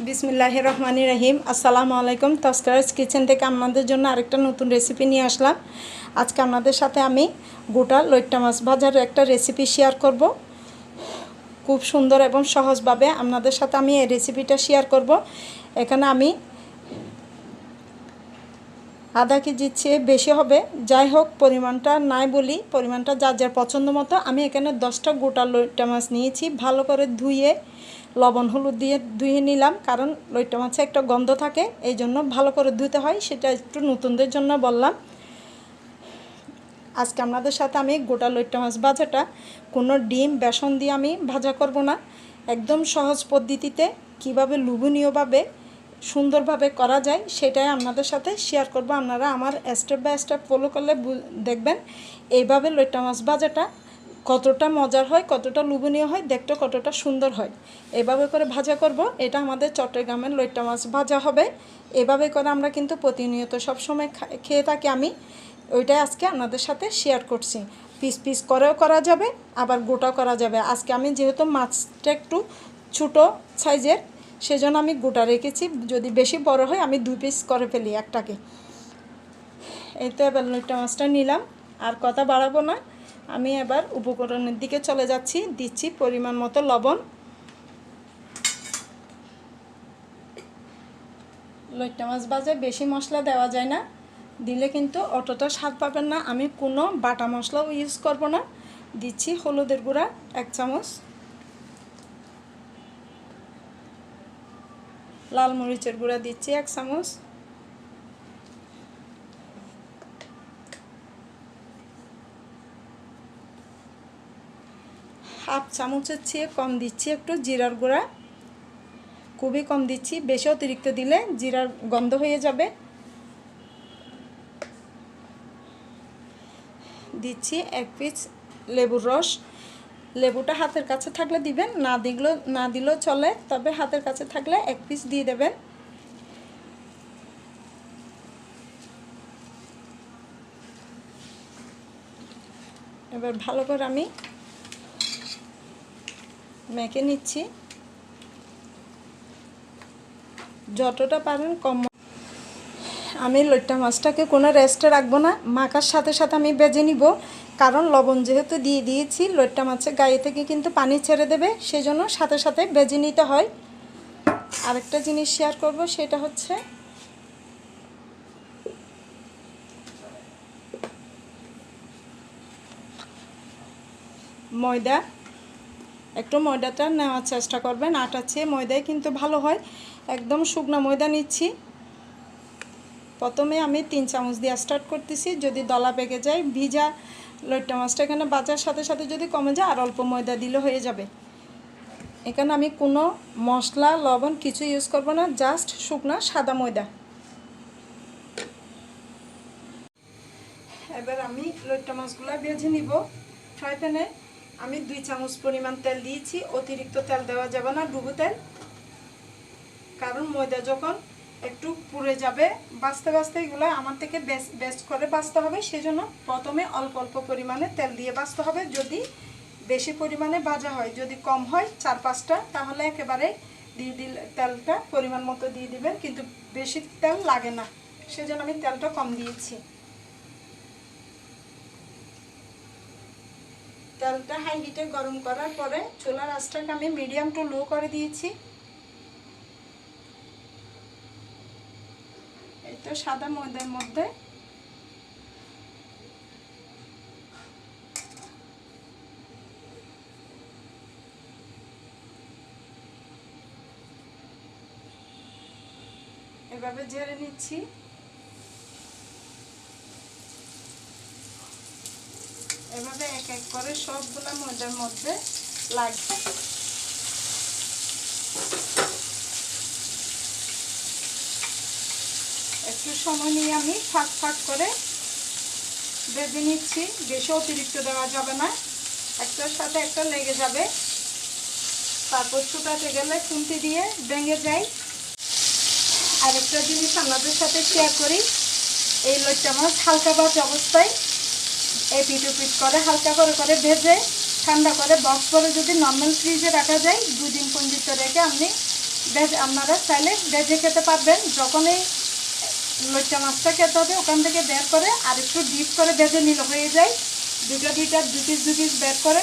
বিসমিল্লাহ রহমানি রহিম। আসসালামু আলাইকুম। তস্করাজ কিচেন থেকে আপনাদের জন্য আরেকটা নতুন রেসিপি নিয়ে আসলাম। আজকে আপনাদের সাথে আমি গোটা লইট্টা মাছ ভাজার একটা রেসিপি শেয়ার করব। খুব সুন্দর এবং সহজভাবে আপনাদের সাথে আমি এই রেসিপিটা শেয়ার করব। এখানে আমি আধা কেজির চেয়ে বেশি হবে। যাই হোক, পরিমাণটা নাই বলি, পরিমাণটা যার যার পছন্দ মতো, আমি এখানে দশটা গোটা লইট্টা মাছ নিয়েছি। ভালো করে ধুয়ে লবণ, হলুদ দিয়ে ধুয়ে নিলাম, কারণ লইট্টা মাছে একটা গন্ধ থাকে, এই জন্য ভালো করে ধুতে হয়, সেটা একটু নতুনদের জন্য বললাম। আজকে আপনাদের সাথে আমি গোটা লইট্টা মাছ ভাজাটা, কোনো ডিম, বেসন দিয়ে আমি ভাজা করব না। একদম সহজ পদ্ধতিতে কীভাবে লোভনীয়ভাবে, সুন্দরভাবে করা যায়, সেটাই আপনাদের সাথে শেয়ার করব। আপনারা আমার স্টেপ বাই স্টেপ ফলো করলে দেখবেন, এইভাবে লইট্টা মাছ ভাজাটা কতটা মজার হয়, কতটা লোভনীয় হয়, দেখতে কতটা সুন্দর হয়। এভাবে করে ভাজা করব। এটা আমাদের চট্টগ্রামের লইট্টা মাছ ভাজা হবে। এভাবে করে আমরা কিন্তু প্রতিনিয়ত সবসময় খেয়ে থাকি আমি। ওইটাই আজকে আপনাদের সাথে শেয়ার করছি। পিস পিস করেও করা যাবে, আবার গোটা করা যাবে। আজকে আমি যেহেতু মাছটা একটু ছোটো সাইজের, সেজন্য আমি গোটা রেখেছি। যদি বেশি বড় হয়, আমি দুই পিস করে ফেলি একটাকে। এই তো এবার লইট্টা মাছটা নিলাম। আর কথা বাড়াবো না। আমি এবার উপকরণের দিকে চলে যাচ্ছি। দিচ্ছি পরিমাণ মতো লবণ। লইট্টা মাছ বাজে বেশি মশলা দেওয়া যায় না। দিলে কিন্তু অতটা স্বাদ পাবেন না। আমি কোনো বাটা মশলাও ইউজ করব না। দিচ্ছি হলুদের গুঁড়া, এক চামচ। লাল মরিচের গুঁড়া দিচ্ছি, এক চামচ। চামচের চেয়ে কম দিচ্ছি একটু জিরার গুঁড়া। খুবই কম দিচ্ছি, বেশি অতিরিক্ত দিলে জিরার গন্ধ হয়ে যাবে। দিচ্ছি এক পিস লেবুর রস। লেবুটা হাতের কাছে থাকলে দিবেন, না দিলেও না দিলেও চলে, তবে হাতের কাছে থাকলে এক পিস দিয়ে দেবেন। এবার ভালো করে আমি মেখে নিচ্ছি। যতটা পারেন কম আমি লইট্টা মাছটাকে কোনো রেস্টে রাখব না, মাখার সাথে সাথে আমি বেজে নিব। কারণ লবণ যেহেতু দিয়ে দিয়েছি, লইট্টা মাছের গায়ে থেকে কিন্তু পানি ছেড়ে দেবে, সেজন্য সাথে সাথে বেজে নিতে হয়। আরেকটা জিনিস শেয়ার করব, সেটা হচ্ছে ময়দা। একটু ময়দাটা নেওয়ার চেষ্টা করবেন আটার চেয়ে ময়দায় কিন্তু ভালো হয়। একদম শুকনো ময়দা নিচ্ছি। প্রথমে আমি তিন চামচ দিয়ে স্টার্ট করতেছি, যদি দলা পেকে যায়, ভিজা লইট্টা মাছটা এখানে বাজার সাথে সাথে যদি কমে যায়, আর অল্প ময়দা দিলে হয়ে যাবে। এখানে আমি কোনো মশলা, লবণ কিছু ইউজ করব না জাস্ট শুকনা সাদা ময়দা। এবার আমি লইট্টা মাছগুলো ভেজে নিব। ফ্রাই প্যানে আমি দুই চামচ পরিমাণ তেল দিয়েছি, অতিরিক্ত তেল দেওয়া যাবে না, ডুবো তেল। কারণ ময়দা যখন একটু পুড়ে যাবে, বাঁচতে বাঁচতে এগুলো আমার থেকে বেস্ট বেস্ট করে বাঁচতে হবে। সেজন্য প্রথমে অল্প অল্প পরিমাণে তেল দিয়ে বাঁচতে হবে। যদি বেশি পরিমাণে ভাজা হয়, যদি কম হয়, চার পাঁচটা, তাহলে একেবারে দিয়ে দিলে তেলটা পরিমাণ মতো দিয়ে দিবেন, কিন্তু বেশি তেল লাগে না। সেজন্য আমি তেলটা কম দিয়েছি। তেলটা হাই হিটে গরম করার পরে চুলার আঁচটাকে আমি মিডিয়াম টু লো করে দিয়েছি। এই তো সাদা ময়দার মধ্যে। এভাবে ঝেড়ে নিচ্ছি। এভাবে এক এক করে সবগুলো মজার মধ্যে লাগবে একটু সময় নিয়ে আমি ফাঁক ফাঁক করে বেঁধে নিচ্ছি। বেশি অতিরিক্ত দেওয়া যাবে না। একটার সাথে একটা লেগে যাবে। তারপর ছুটাতে গেলে খুন্তি দিয়ে ভেঙে যায়। আরেকটা জিনিস আপনাদের সাথে শেয়ার করি। এই লইটা মাছ হালকা বাজ অবস্থায়। এই পিট পিট করে, হালকা করে করে ভেজে, ঠান্ডা করে বক্স করে যদি নর্মাল ফ্রিজে রাখা যায় দুদিন পর্যন্ত রেখে আপনি ভেজে আপনারা চাইলে ভেজে খেতে পারবেন। যখনই লইটা মাছটা খেতে হবে, ওখান থেকে বের করে আর একটু ডিপ করে ভেজে নিলে হয়ে যায়। দুটো দুইটা দু পিস দু পিস বের করে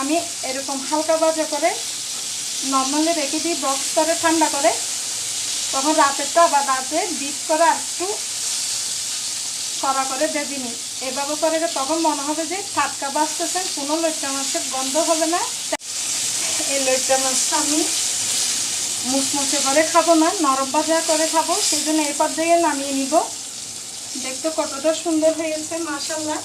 আমি এরকম হালকা ভাজা করে নর্মালি রেখে দিই বক্স করে ঠান্ডা করে। তখন রাতেরটা আবার রাতে ডিপ করে আর একটু কড়া করে ভেজে নিই। এভাবে করে তখন মনে হবে যে ফাটকা বাঁচতেছেন কোনো লইটা মাছের গন্ধ হবে না। এই লইটা মাছটা আমি মুচমুচে করে খাব না, নরম ভাজা করে খাব, সেই জন্য এই দিয়ে নামিয়ে নিব। দেখতে কতটা সুন্দর হয়েছে মাসাল্লাহ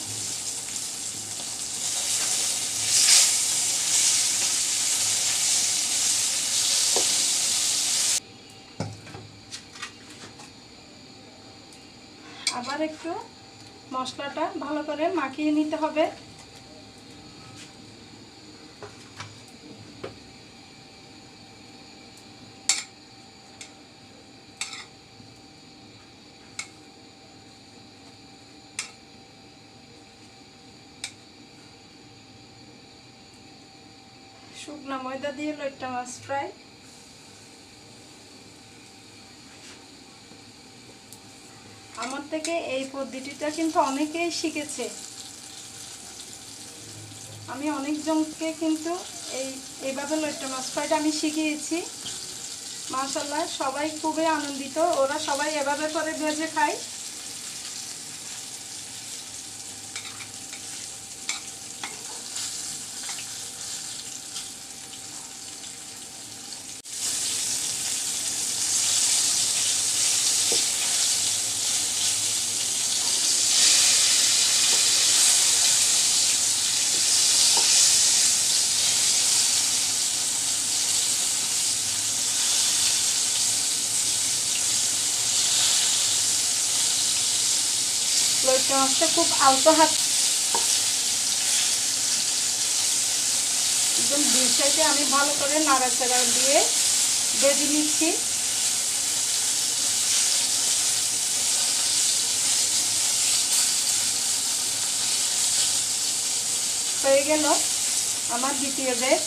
আবার একটু মশলাটা ভালো করে মাখিয়ে নিতে হবে। শুকনা ময়দা দিয়ে লইট্টা মাছ ফ্রাই। আমার থেকে এই পদ্ধতিটা কিন্তু অনেকেই শিখেছে। আমি অনেকজনকে কিন্তু এই এইভাবে লইট্টা মাছ ফ্রাইটা আমি শিখিয়েছি। মাশাল্লাহ সবাই খুবই আনন্দিত। ওরা সবাই এভাবে করে ভেজে খায়। মাছটা খুব আলতো হাত একদম দুই আমি ভালো করে নাড়াচাড়া দিয়ে ভেজে নিচ্ছি। হয়ে গেল আমার দ্বিতীয় বেশ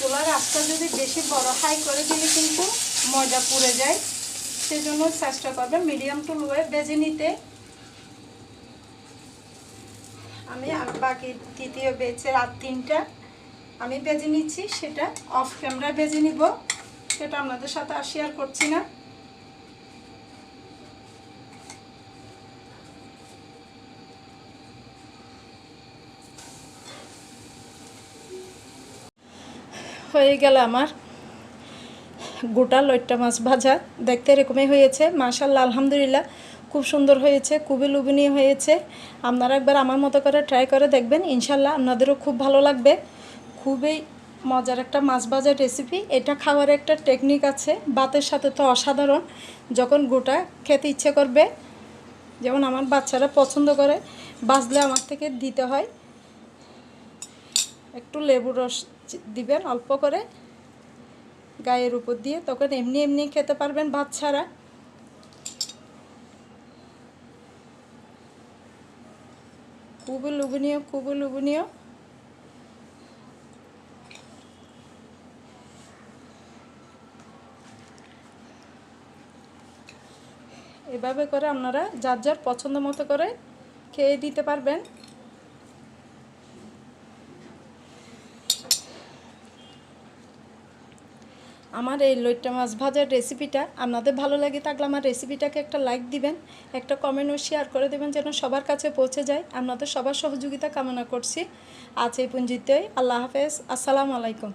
চুলার আঁচটা যদি বেশি বড় হাই করে দিলে কিন্তু ময়দা পুড়ে যায়। সেজন্য চেষ্টা করবে মিডিয়াম টু লোয়ে বেজে নিতে। আমি বাকি তৃতীয় বেচে রাত তিনটা আমি বেজে নিচ্ছি, সেটা অফ ক্যামেরা বেজে নিব। সেটা আপনাদের সাথে আর শেয়ার করছি না। হয়ে গেল আমার। গোটা লইট্টা মাছ ভাজা দেখতে এরকমই হয়েছে। মাশাল্লাহ আলহামদুলিল্লাহ, খুব সুন্দর হয়েছে, খুবই লোভনীয় হয়েছে। আপনারা একবার আমার মতো করে ট্রাই করে দেখবেন ইনশাল্লাহ আপনাদেরও খুব ভালো লাগবে। খুবই মজার একটা মাছ ভাজার রেসিপি এটা খাওয়ার একটা টেকনিক আছে, ভাতের সাথে তো অসাধারণ। যখন গোটা খেতে ইচ্ছে করবে, যেমন আমার বাচ্চারা পছন্দ করে বাজলে আমার থেকে দিতে হয়। একটু লেবু রস দিবেন অল্প করে, গায়ের উপর দিয়ে। তখন এমনি এমনি খেতে পারবেন ভাত ছাড়া। খুবই লোভনীয় খুবই লোভনীয়। এভাবে করে আপনারা যার যার পছন্দ মতো করে খেয়ে দিতে পারবেন। আমার এই লইট্টা মাছ ভাজার রেসিপিটা আপনাদের ভালো লাগে থাকলে আমার রেসিপিটাকে একটা লাইক দিবেন, একটা কমেন্টও শেয়ার করে দেবেন যেন সবার কাছে পৌঁছে যায়। আপনাদের সবার সহযোগিতা কামনা করছি। আজ এই পুঞ্জিতে আল্লাহ হাফেজ। আসসালামু আলাইকুম।